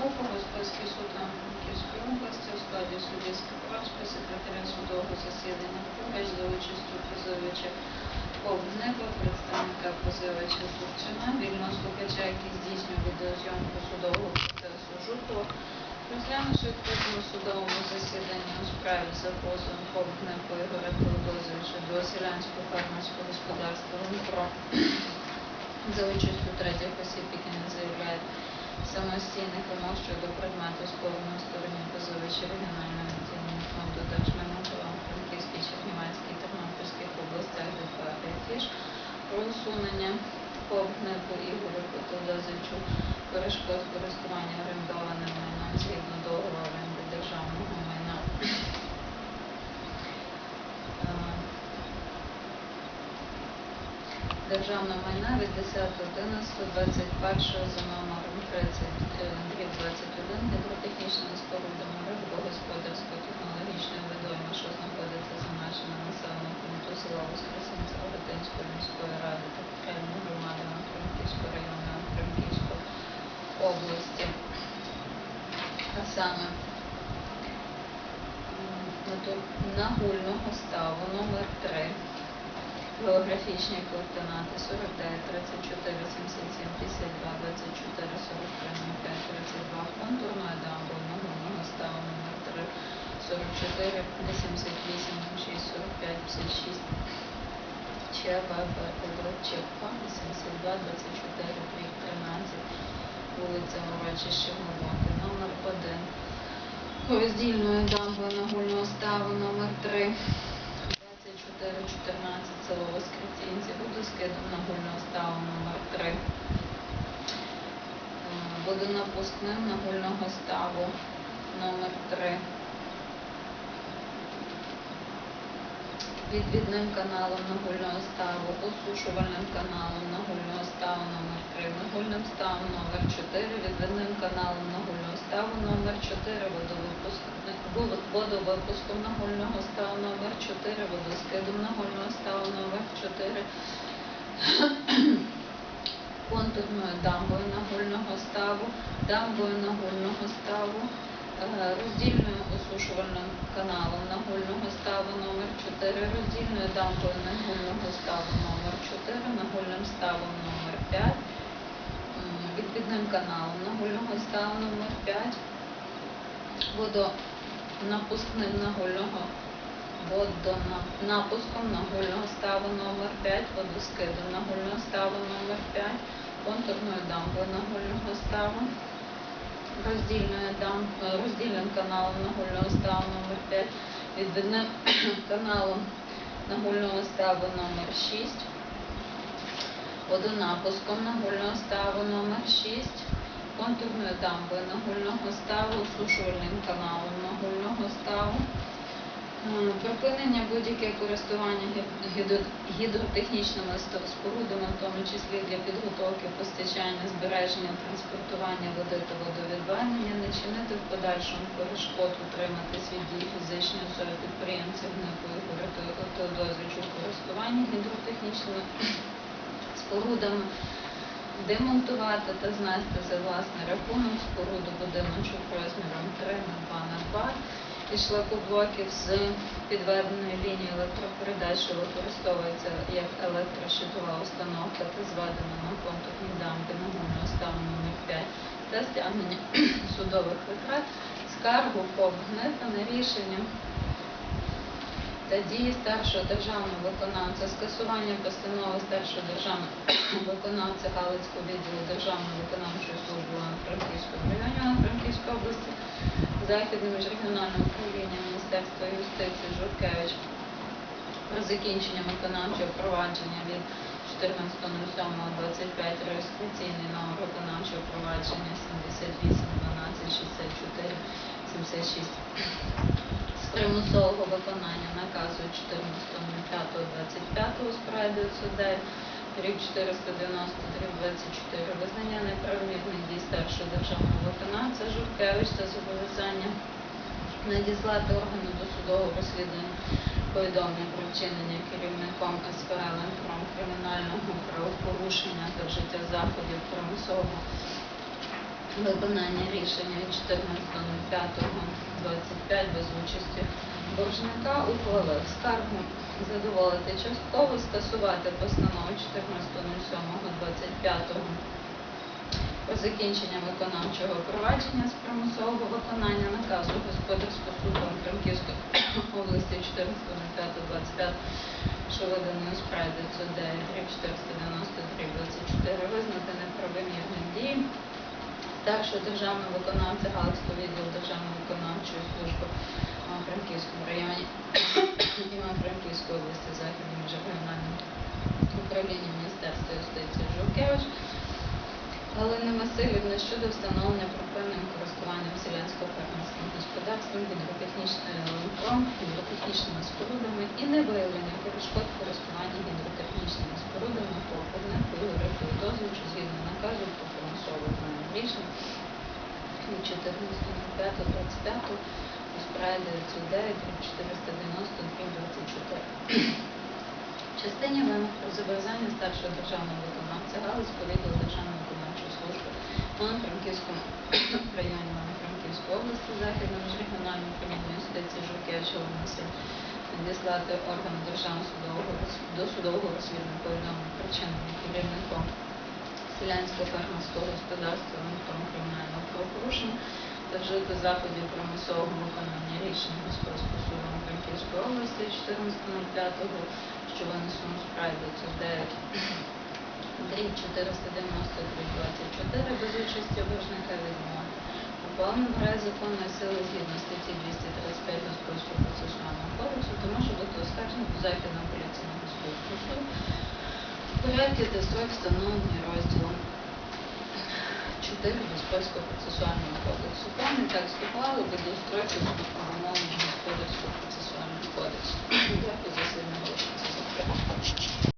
року Господарський суд Івано-Франківської області у складі судді Скрипачка, секретаря судового засідання Пугач за участю позивача Повнева, представника позивача Сувчина, вільного слухача, який здійснює відеозйомку судового процесу Жукова, розглянувши відкритому судовому засіданні у справі за позовом Повнева Ігоря Теодозовича до селянського фермерського господарства «Лунпро» за участю третіх осіб, які не заявляють самостійних вимог щодо предмету спору на стороні позовища регіонального відділення фонду держмайна Франківській, Чернівецькій, Тернопільських областях ДП «Фіш» про усунення Повгнепу Ігорю Котелезичу перешкод користування орендованим майном згідно договору оренди державного майна. Державного майна від 10.11.21 за номером 30 дріб 21 гідротехнічними спорудами рибогосподарського технологічної водойми, що знаходиться за межами населеного пункту села Воскресенця Рогатинської міської ради та територіальної громади Франківського району Франківської області. А саме нагульного ставу номер 3 Географічні координати 49, 34, 77, 52, 24, 43, 05, 32, контурної дамби нагульного ставу номер 3, 44, 88, 06, 45, 56, ЧВБ, ЧП, 82, 24, 3, 13, вулиця Урочище Глибоке, номер 1, роздільною дамбою нагульного ставу номер 3, 2414 село Воскресінці, водоскидом нагульного ставу номер 3 Е, Водонапускним нагульного ставу номер 3 Відвідним каналом нагульного ставу, осушувальним каналом нагульного ставу номер 3 нагульним ставом номер 4 відвідним каналом нагульного ставу номер 4 водовипуском нагульного ставу номер 4 водоскидом нагульного ставу номер 4 контурною дамбою нагульного ставу, дамбою нагульного ставу, е, роздільною осушувальним каналом нагульного ставу номер 4 роздільною дамбою нагульного ставу номер 4 нагульним ставом номер 5 м, відвідним каналом нагульного ставу номер 5 водонапускним нагульного водонапуском нагульного ставу номер 5 водоскидом нагульного ставу номер 5 контурною дамбою нагульного ставу роздільною дам, е, роздільним каналом нагульного ставу номер 5 відвідним каналом нагульного ставу номер 6 водонапуском нагульного ставу номер 6 контурною дамбою нагульного ставу, осушувальним каналом нагульного ставу, припинення будь-яке користування гідротехнічними спорудами, в тому числі для підготовки, постачання, збереження, транспортування води та водовідведення, не чинити в подальшому перешкод утриматись від дій фізичної особи підприємців Те- Теодозовичу користуванні гідротехнічними спорудами, демонтувати та знести за власний рахунок споруду будиночок розміром 3 на 2 на 2 і шлакоблоків з підведеною лінією електропередач, що використовується як електрощитова установка та зведена на контурній дамбі нагульного ставу номер 5 та стягнення судових витрат, скаргу ПОВГНИФа на рішення та дії старшого державного виконавця, скасування постанови старшого державного виконавця Галицького відділу Державної виконавчої служби в Франківському районі Франківської області, Західним міжрегіональним управлінням Міністерства юстиції Журкевич про закінчення виконавчого провадження від 14.07.25 реєстраційний номер виконавчого провадження 78 12 64 76 з примусового виконання наказу 14.05.25 у справі 909 рік 490 24 визнання неправомірних дій старшого державного виконавця Журкевич та зобов'язання надіслати органу досудового розслідування повідомлення про вчинення керівником СП «Еленпром» кримінального правопорушення та вжиття заходів примусового виконання рішення від 14.05.25 без участі боржника ухвалив скаргу задоволити. Частково, скасувати постанову 14.07.25 про закінчення виконавчого провадження з примусового виконання наказу господарського суду Франківської області 14.05.25, що видано у справі 909 493 24 визнати неправомірним дії старшого державного виконавця Галицького відділу Державної виконавчої служби в Франківському районі Івано-Франківської області Західним міжрегіональним управлінням Міністерства юстиції Жукевич Галини Васильівни щодо встановлення припинення користуванням селянсько-фермерським господарством гідротехнічною лунком, гідротехнічними спорудами і не виявлення перешкод в користуванні гідротехнічними спорудами по опорнику рифу дозвіл, що згідно наказу примусове виконання рішень від 14.05.25 у справі 909 490 24 в частині вимог про зобов'язання старшого державного виконавця Галицького відділу Державної виконавчої служби в Івано-Франківському районі Івано-Франківської області Західного міжрегіонального управління юстиції Жукевича Василь надіслати органу державного судового досудового розслідування повідомлення причинам керівником селянського фермерського господарства тому кримінального правопорушення та вжити заходів примусового виконання рішень Господарського суду Франківської області 14.05, що винесено у справі 29 дріб 490 24 без участі ображника відмови. Ухвалено грає законної сили згідно статті 235 Господарського процесуального кодексу, тому що бути оскаржено до Західного апеляційного господарського суду порядки та строк встановлені розділом 4 Господарського процесуального кодексу. Повний текст ухвали буде у строці Господарського процесуального кодексу. Дякую за сильне голосу.